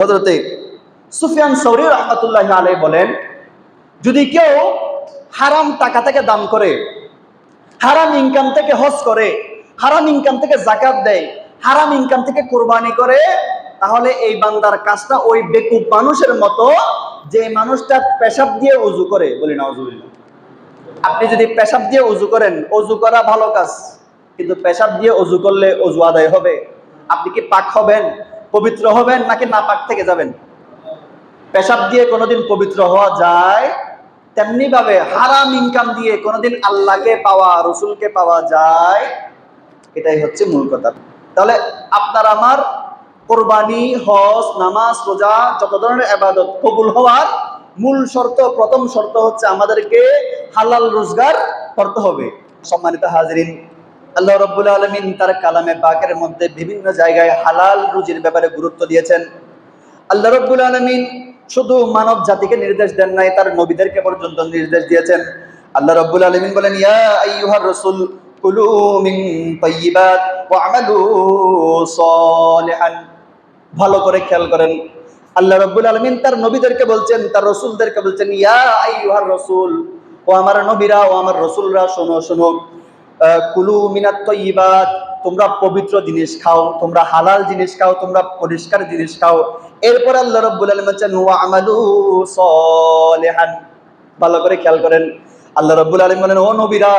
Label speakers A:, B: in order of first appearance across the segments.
A: হজরতে সুফিয়ান সৌরি রহমতুল্লাহ আলাই বলেন, যদি কেউ হারাম টাকা থেকে দান করে, হারাম ইনকাম থেকে হজ করে, হারাম ইনকাম থেকে জাকাত দেয়, হারাম ইনকাম থেকে কোরবানি করে, তাহলে এই বান্দার কাজটা ওই বেকুব মানুষের মতো যে মানুষটা পেশাব দিয়ে উজু করে। বলি না আপনি যদি পেশাব দিয়ে উজু করেন অজু করা ভালো কাজ, কিন্তু পেশাব দিয়ে অজু করলে অজু আদায় হবে। আপনি কি পাক হবেন? পবিত্র হবেন নাকি না পাক থেকে যাবেন? পেশাব দিয়ে কোনোদিন পবিত্র হওয়া যায় তেমনি ভাবে হারাম ইনকাম দিয়ে কোনোদিন আল্লাহকে পাওয়া, রসুলকে পাওয়া যায়, এটাই হচ্ছে মূল কথা। তাহলে আপনার আমার কোরবানি, হজ, নামাজ, রোজা, যত ধরনের আবাদত কবুল হওয়ার মূল শর্ত, প্রথম শর্ত হচ্ছে আমাদেরকে হালাল রোজগার করতে হবে। সম্মানিত হাজরিন আল্লাহ রব্বুল আলমিন তার কালামে পাকের মধ্যে বিভিন্ন জায়গায় হালাল রুজির ব্যাপারে গুরুত্ব দিয়েছেন। আল্লাহ রব্বুল আলমিন শুধু মানব জাতিকে নির্দেশ দেন নাই, তার নবীদেরকে পর্যন্ত নির্দেশ দিয়েছেন। আল্লাহ রব্বুল আলমিন বলেন, ইয়া রসুল ভালো করে খেয়াল করেন। আল্লাহ রব্বুল আলমিন তার নবীদেরকে বলছেন, তার রসুলদেরকে বলছেন, ইয়া আইয়ুহার রসুল, ও আমার নবীরা, ও আমার রসুলরা, শোনো শোনো। কুলু মিনাত তৈবাত তোমরা পবিত্র জিনিস খাও, তোমরা হালাল জিনিস খাও, তোমরা পরিষ্কার জিনিস খাও। এরপর আল্লাহ রব্বুল আলম বলছেন, ওয়া আমালু সলিহান। ভালো করে খেয়াল করেন। আল্লাহ রব্বুল আলম বলেন, ও নবীরা,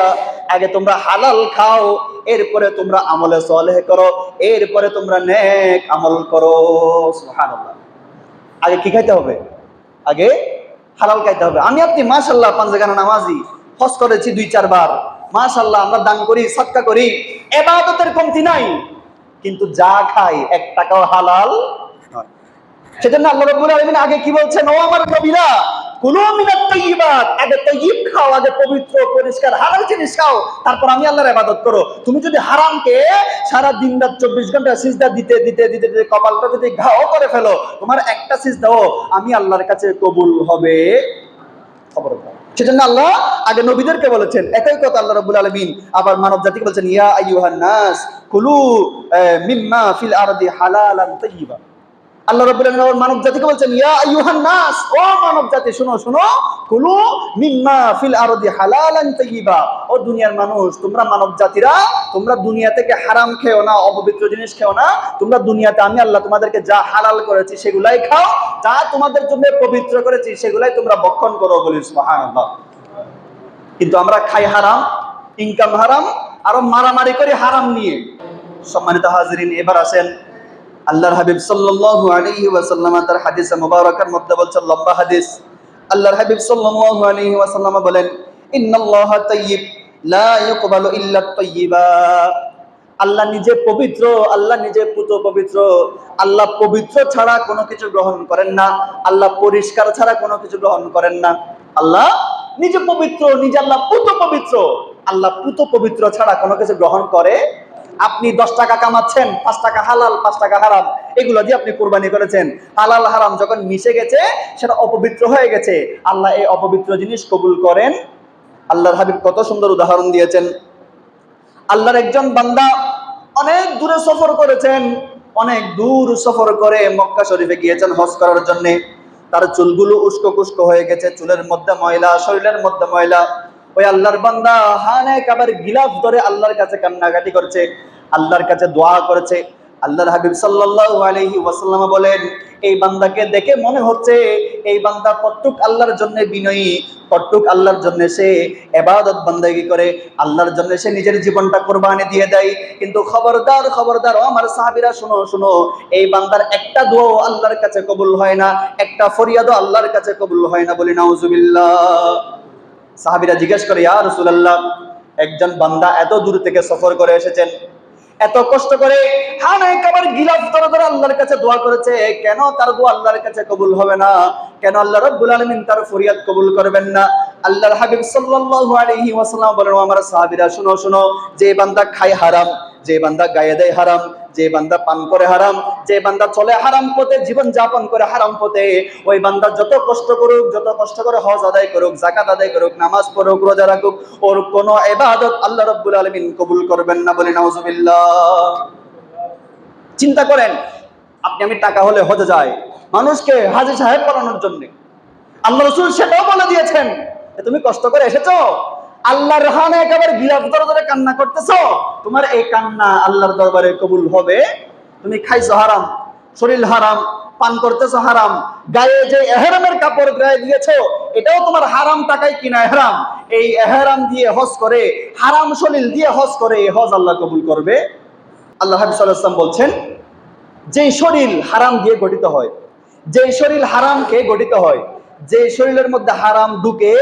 A: আগে তোমরা হালাল খাও, এরপরে তোমরা আমলে সলেহ করো, এরপরে তোমরা নেক আমল করো। সুবহানাল্লাহ। আগে কি খাইতে হবে? আগে হালাল খাইতে হবে। আমি আপনি মাশাল্লাহ পাঞ্জাগানা নামাজি, হজ করেছি দুই, চারবার। মাশাল্লাহ আমরা দান করি, সৎকা করি, এবাদতের কমতি নাই। কিন্তু যা খাই, এক টাকাও হালাল নয়। সেজন্য আল্লাহ রাব্বুল আলামিন আগে কি বলছেন? ও আমার নবীরা, কুলু মিনাত তাইয়িবাত আগে তাইয়িব খাও, আগে পবিত্র, পরিষ্কার, হালাল জিনিস খাও, তারপর আমি আল্লাহর ইবাদত করো। তুমি যদি হারামকে সারা দিন রাত চব্বিশ ঘণ্টা সিজদা দিতে দিতে দিতে দিতে, কপালটা যদি ঘাও করে ফেলো, তোমার একটা সিজদাও আমি আল্লাহর কাছে কবুল হবে। খবরদার। সেজন্য আল্লাহ আগে নবীদেরকে বলেছেন, একই কথা আল্লাহ রাব্বুল আলামিন আবার মানব জাতিকে বলছেন, ইয়া আইয়ুহান কুলু মিম্মা ফিল আরদি হালালান তাইয়িবা। আল্লাহ রাব্বুল আলামিন মানব জাতিকে বলছেন, ইয়া আইয়ুহান নাস, ও মানব জাতি শুনো শুনো, কুলু মিম্মা ফিল আরদি হালালান তাইয়িবা। ও দুনিয়ার মানুষ, তোমরা মানব জাতিরা তোমরা দুনিয়া থেকে হারাম খেও না, অপবিত্র জিনিস খেও না। তোমরা দুনিয়াতে আমি আল্লাহ তোমাদেরকে যা হালাল করেছি, সেগুলাই খাও। যা তোমাদের জন্য পবিত্র করেছি, সেগুলাই তোমরা ভক্ষণ করো বলি সুবহানাল্লাহ। কিন্তু আমরা খাই হারাম ইনকাম হারাম, আরও মারামারি করি হারাম নিয়ে। সম্মানিত হাজরিন, এবার আসেন আল্লাহর হাবিব সাল্লাল্লাহু আলাইহি ওয়াসাল্লাম তার হাদিসে মুবারাকার মধ্যে বলছেন, লম্বা হাদিস। আল্লাহর হাবিব সাল্লাল্লাহু আলাইহি ওয়াসাল্লাম বলেন, ইন্নাল্লাহা তাইয়্যিব, লা ইয়াকবালু ইল্লা তাইয়্যিবা আল্লাহ নিজে পবিত্র, আল্লাহ নিজে পুত পবিত্র। আল্লাহ পবিত্র ছাড়া কোনো কিছু গ্রহণ করেন না। আল্লাহ পরিষ্কার ছাড়া কোনো কিছু গ্রহণ করেন না। আল্লাহ নিজে পবিত্র, নিজে আল্লাহ পুত পবিত্র। আল্লাহ পুত পবিত্র ছাড়া কোনো কিছু গ্রহণ করে আপনি দশ টাকা কামাচ্ছেন, পাঁচ টাকা হালাল, পাঁচ টাকা হারাম, এগুলো দিয়ে আপনি কোরবানি করেছেন। হালাল, হারাম যখন মিশে গেছে, সেটা অপবিত্র হয়ে গেছে। আল্লাহ এই অপবিত্র জিনিস কবুল করেন। আল্লাহর হাবিব কত সুন্দর উদাহরণ দিয়েছেন। আল্লাহর একজন বান্দা অনেক দূরে সফর করেছেন, অনেক দূর সফর করে মক্কা শরীফে গিয়েছেন হজ করার জন্য। তার চুলগুলো উস্কো কুস্কো হয়ে গেছে, চুলের মধ্যে ময়লা, শরীরের মধ্যে ময়লা। ওই আল্লাহর বান্দা হানে কাবার গিলাফ ধরে আল্লাহর কাছে কান্নাকাটি করছে। আল্লাহর কাছে দোয়া করেছে। আল্লাহর হাবিব সাল্লাল্লাহু আলাইহি ওয়াসাল্লাম বলেন, এই বান্দাকে দেখে মনে হচ্ছে এই বান্দা কতটুক আল্লাহর জন্য বিনয়ী, কতটুক আল্লাহর জন্য সে এবাদত বান্দাগি করে, আল্লাহর জন্য সে নিজের জীবনটা কোরবানি দিয়ে দেয়। কিন্তু খবরদার খবরদার, ও আমার সাহাবীরা, শুনো শুনো, এই বান্দার একটা দোয়া আল্লাহর কাছে কবুল হয় না, একটা ফরিয়াদও আল্লাহর কাছে কবুল হয় না বলি নাউজুবিল্লাহ সাহাবীরা জিজ্ঞেস করে, ইয়া রাসূলুল্লাহ, একজন বান্দা এত দূর থেকে সফর করে এসেছেন এত কষ্ট করে হানায় কাবার গিলাফ ধরে ধরে আল্লাহর কাছে দোয়া করেছে, কেন তার দোয়া আল্লাহর কাছে কবুল হবে না? কেন আল্লাহ রাব্বুল আলামিন তার ফরিয়াদ কবুল করবেন না? আল্লাহর হাবিব সাল্লাল্লাহু আলাইহি ওয়াসাল্লাম বলেন আমার সাহাবীরা, শুনো শুনো, যে বান্দা খায় হারাম, যে বান্দা গায়ে দেয় হারাম যে বান্দা পান করে হারাম, যে বান্দা চলে হারাম পথে, জীবন যাপন করে হারাম পথে, ওই বান্দা যত কষ্ট করুক, যত কষ্ট করে হজ আদায় করুক জাকাত আদায় করুক, নামাজ পড়ুক, রোজা রাখুক, ওর কোনো ইবাদত আল্লাহ রাব্বুল আলামিন কবুল করবেন না বলে নাউজুবিল্লাহ। চিন্তা করেন, আপনি আমি টাকা হলে হজে যায় মানুষকে হাজি সাহেব বানানোর জন্য। আল্লাহ রসুল সেটাও বলে দিয়েছেন তুমি কষ্ট করে এসেছ? আল্লাহর হানে একেবারে গিলাফ ধরে ধরে কান্না করতেছো? তোমার এই কান্না আল্লাহর দরবারে কবুল হবে। তুমি খাইছো হারাম, শরীর হারাম, পান করতেছো হারাম, গায়ে যে এহরামের কাপড় গায়ে দিয়েছ, এটাও তোমার হারাম টাকায় কিনা এহরাম? এই এহরাম দিয়ে হজ করে, হারাম শরীর দিয়ে হজ করে, এই হজ আল্লাহ কবুল করবে। আল্লাহ হাবিব সাল্লাল্লাহু বলছেন, যেই শরীর হারাম দিয়ে গঠিত হয়, যেই শরীর হারামকে গঠিত হয় যে শরীরের মধ্যে হারাম ঢুকে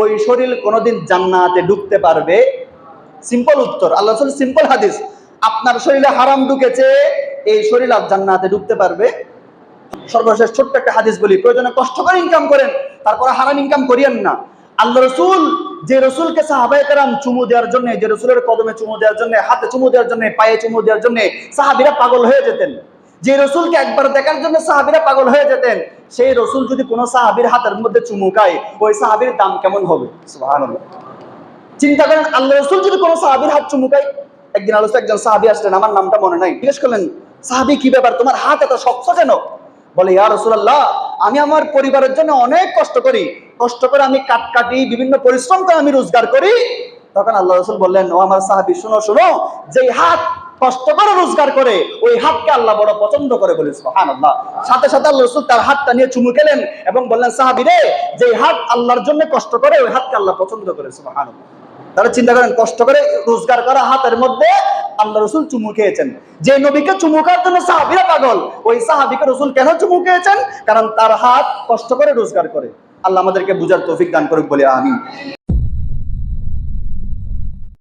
A: ওই শরীর কোনোদিন জান্নাতে ঢুকতে পারবে? সিম্পল উত্তর। আল্লাহ সিম্পল হাদিস। আপনার শরীরে হারাম ঢুকেছে, এই শরীর আর জান্নাতে ঢুকতে পারবে? সর্বশেষ ছোট্ট একটা হাদিস বলি। প্রয়োজনে কষ্ট করে ইনকাম করেন, তারপরে হারাম ইনকাম করিয়েন না। আল্লাহ রসুল যে রসুলকে সাহাবাই কারাম চুমু দেওয়ার জন্য, যে রসুলের কদমে চুমু দেওয়ার জন্য, হাতে চুমু দেওয়ার জন্য, পায়ে চুমু দেওয়ার জন্য সাহাবিরা পাগল হয়ে যেতেন। যে রসুলকে একবার দেখার জন্য সাহাবিরা পাগল হয়ে যেতেন, সেই রসুল যদি কোনো সাহাবির হাতের মধ্যে চুমু খায়, ওই সাহাবির দাম কেমন হবে? চিন্তা করেন, আল্লাহ রসুল যদি কোনো সাহাবির হাত চুমুকাই একদিন আলোচনা একজন সাহাবি আসলেন, আমার নামটা মনে নাই। জিজ্ঞেস করলেন, সাহাবি, কি ব্যাপার? তোমার হাত এত শক্ত কেন? বলে, ইয়া রসুল্লাহ আমি আমার পরিবারের জন্য অনেক কষ্ট করি। কষ্ট করে আমি কাট কাটি, বিভিন্ন পরিশ্রম করে আমি রোজগার করি। তখন আল্লাহ রসুল বললেন, ও আমার সাহাবি, শুনো শুনো, যেই হাত কষ্ট করে রোজগার করে, ওই হাতকে আল্লাহ বড় পছন্দ করে বলে হান আল্লাহ সাথে সাথে আল্লাহ রসুল তার হাতটা নিয়ে চুমু খেলেন এবং বললেন সাহাবি রে যে হাত আল্লাহর জন্য কষ্ট করে, ওই হাতকে আল্লাহ পছন্দ করে সুবহান তাহলে চিন্তা করেন, কষ্ট করে রোজগার করা হাতের মধ্যে আল্লাহ রসুল চুমু খেয়েছেন। যে নবীকে চুমু খাওয়ার জন্য সাহাবিরা পাগল, ওই সাহাবিকে রসুল কেন চুমু খেয়েছেন? কারণ তার হাত কষ্ট করে রোজগার করে। আল্লাহ আমাদেরকে বুঝার তৌফিক দান করুক বলে আমি